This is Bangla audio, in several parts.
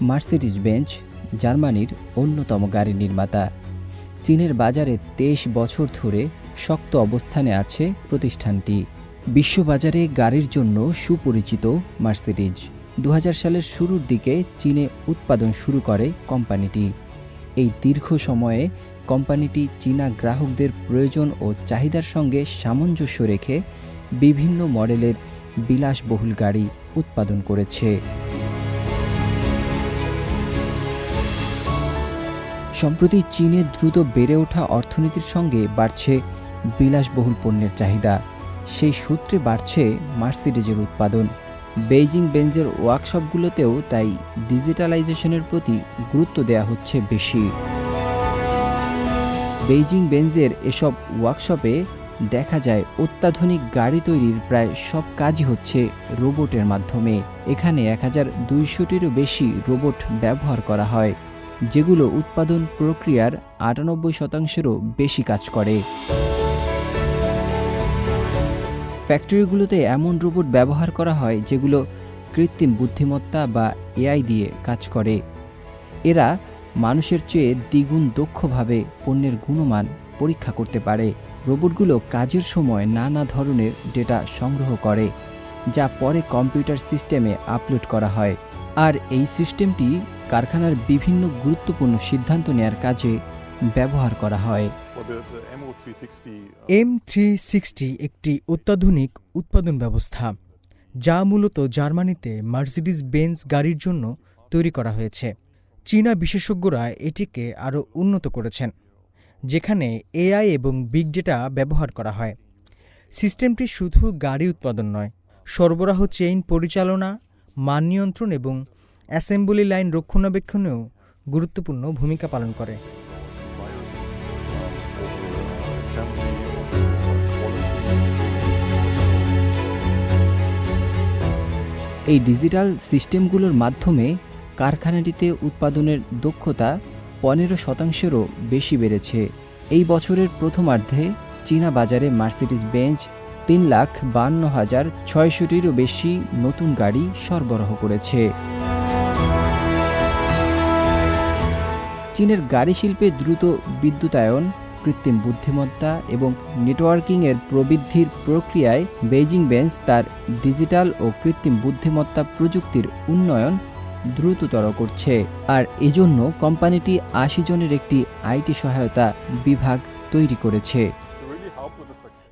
মার্সিডিজ বেঞ্চ, জার্মানির অন্যতম গাড়ি নির্মাতা। চীনের বাজারে তেইশ বছর ধরে শক্ত অবস্থানে আছে প্রতিষ্ঠানটি। বিশ্ববাজারে গাড়ির জন্য সুপরিচিত মার্সিডিজ। দু হাজার সালের শুরুর দিকে চীনে উৎপাদন শুরু করে কোম্পানিটি। এই দীর্ঘ সময়ে কোম্পানিটি চীনা গ্রাহকদের প্রয়োজন ও চাহিদার সঙ্গে সামঞ্জস্য রেখে বিভিন্ন মডেলের বিলাসবহুল গাড়ি উৎপাদন করেছে। সম্প্রতি চীনে দ্রুত বেড়ে ওঠা অর্থনীতির সঙ্গে বাড়ছে বিলাসবহুল পণ্যের চাহিদা। সেই সূত্রে বাড়ছে মার্সিডিজের উৎপাদন। বেইজিং বেঞ্জের ওয়ার্কশপগুলোতেও তাই ডিজিটালাইজেশনের প্রতি গুরুত্ব দেওয়া হচ্ছে বেশি। বেইজিং বেঞ্জের এসব ওয়ার্কশপে দেখা যায় অত্যাধুনিক গাড়ি তৈরির প্রায় সব কাজই হচ্ছে রোবটের মাধ্যমে। এখানে এক হাজার দুইশোটিরও বেশি রোবট ব্যবহার করা হয়। যেগুলো উৎপাদন প্রক্রিয়ার আটানব্বই শতাংশেরও বেশি কাজ করে। ফ্যাক্টরিগুলোতে এমন রোবট ব্যবহার করা হয় যেগুলো কৃত্রিম বুদ্ধিমত্তা বা এআই দিয়ে কাজ করে। এরা মানুষের চেয়ে দ্বিগুণ দক্ষভাবে পণ্যের গুণমান পরীক্ষা করতে পারে। রোবটগুলো কাজের সময় নানা ধরনের ডেটা সংগ্রহ করে, যা পরে কম্পিউটার সিস্টেমে আপলোড করা হয়। আর এই সিস্টেমটি কারখানার বিভিন্ন গুরুত্বপূর্ণ সিদ্ধান্ত নেয়ার কাজে ব্যবহার করা হয়। Well, the, the MO360 M three sixty একটি অত্যাধুনিক উৎপাদন ব্যবস্থা যা মূলত জার্মানিতে মার্সিডিস বেঞ্জ গাড়ির জন্য তৈরি করা হয়েছে। চীনা বিশেষজ্ঞরা এটিকে আরও উন্নত করেছেন যেখানে এআই এবং বিগ ডেটা ব্যবহার করা হয়। সিস্টেমটি শুধু গাড়ি উৎপাদন নয় সরবরাহ চেইন পরিচালনা মান নিয়ন্ত্রণ এবং অ্যাসেম্বলি লাইন রক্ষণাবেক্ষণেও গুরুত্বপূর্ণ ভূমিকা পালন করে. এই ডিজিটাল সিস্টেমগুলোর মাধ্যমে কারখানাটিতে উৎপাদনের দক্ষতা পনেরো শতাংশেরও বেশি বেড়েছে এই বছরের প্রথমার্ধে চীনা বাজারে মার্সিডিস বেঞ্চ তিন লাখ বান্ন হাজার ছয়শটিরও বেশি নতুন গাড়ি সরবরাহ করেছে। চীনের গাড়ি শিল্পে দ্রুত বিদ্যুতায়ন, কৃত্রিম বুদ্ধিমত্তা এবং নেটওয়ার্কিংয়ের প্রবৃদ্ধির প্রক্রিয়ায় বেইজিং বেঞ্চ তার ডিজিটাল ও কৃত্রিম বুদ্ধিমত্তা প্রযুক্তির উন্নয়ন দ্রুততর করছে। আর এজন্য কোম্পানিটি আশি জনের একটি আইটি সহায়তা বিভাগ তৈরি করেছে।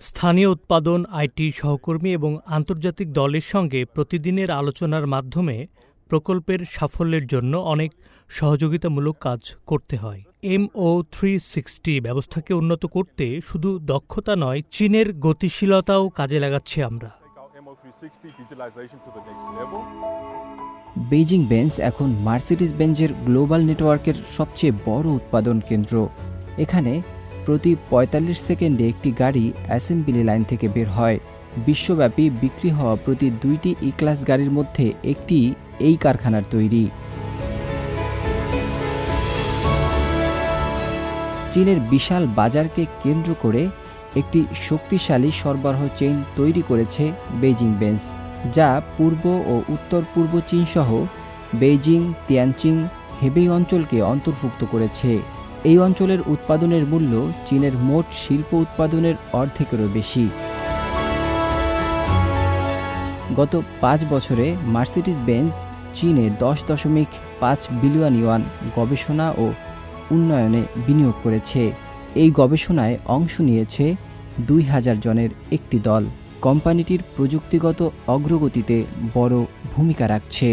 স্থানীয় উৎপাদন আইটি সহকর্মী এবং আন্তর্জাতিক দলের সঙ্গে প্রতিদিনের আলোচনার মাধ্যমে প্রকল্পের সাফল্যের জন্য অনেক সহযোগিতামূলক কাজ করতে হয়। এমও থ্রি সিক্সটি ব্যবস্থাকে উন্নত করতে শুধু দক্ষতা নয় চীনের গতিশীলতাও কাজে লাগাচ্ছি আমরা। Take our MO360 digitalization to the next level. Beijing Benz এখন মার্সিডিজ বেঞ্জের গ্লোবাল নেটওয়ার্কের সবচেয়ে বড় উৎপাদন কেন্দ্র। এখানে প্রতি ৪৫ সেকেন্ডে একটি গাড়ি অ্যাসেম্বলি লাইন থেকে বের হয়। বিশ্বব্যাপী বিক্রি হওয়া প্রতি দুইটি ই ক্লাস গাড়ির মধ্যে একটি এই কারখানার তৈরি। চীনের বিশাল বাজারকে কেন্দ্র করে একটি শক্তিশালী সরবরাহ চেইন তৈরি করেছে বেইজিং বেঞ্চ যা পূর্ব ও উত্তর পূর্ব চীন সহ বেইজিং, তিয়ানচিং, হেবেই অঞ্চলকে অন্তর্ভুক্ত করেছে। এই অঞ্চলের উৎপাদনের মূল্য চীনের মোট শিল্প উৎপাদনের অর্ধেকেরও বেশি। গত পাঁচ বছরে মার্সিডিজ বেঞ্জ চীনে দশ দশমিক পাঁচ বিলিয়ন ইউয়ান গবেষণা ও উন্নয়নে বিনিয়োগ করেছে। এই গবেষণায় অংশ নিয়েছে দুই হাজার জনের একটি দল। কোম্পানিটির প্রযুক্তিগত অগ্রগতিতে বড় ভূমিকা রাখছে।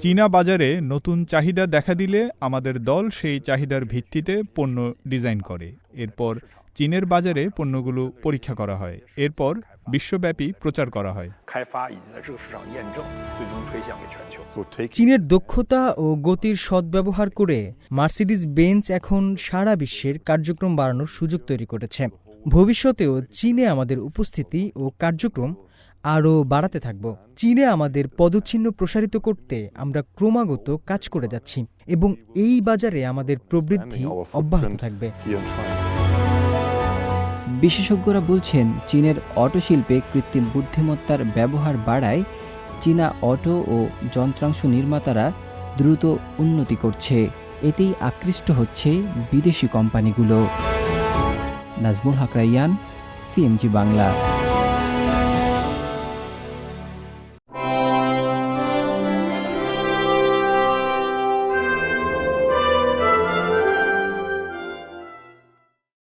চীনা বাজারে নতুন চাহিদা দেখা দিলে আমাদের দল সেই চাহিদার ভিত্তিতে পণ্য ডিজাইন করে। এরপর চীনের বাজারে পণ্যগুলো পরীক্ষা করা হয়। এরপর বিশ্বব্যাপী প্রচার করা হয়। চীনের দক্ষতা ও গতির সদ্ব্যবহার করে মার্সিডিজ বেঞ্চ এখন সারা বিশ্বের কার্যক্রম বাড়ানোর সুযোগ তৈরি করেছে। ভবিষ্যতেও চীনে আমাদের উপস্থিতি ও কার্যক্রম আরও বাড়াতে থাকব। চীনে আমাদের পদচিহ্ন প্রসারিত করতে আমরা ক্রমাগত কাজ করে যাচ্ছি এবং এই বাজারে আমাদের প্রবৃদ্ধি অব্যাহত থাকবে. বিশেষজ্ঞরা বলছেন চীনের অটো শিল্পে কৃত্রিম বুদ্ধিমত্তার ব্যবহার বাড়ায় চীনা অটো ও যন্ত্রাংশ নির্মাতারা দ্রুত উন্নতি করছে। এতেই আকৃষ্ট হচ্ছে বিদেশি কোম্পানিগুলো। নাজমুল হক রাইয়ান সিএমজি বাংলা।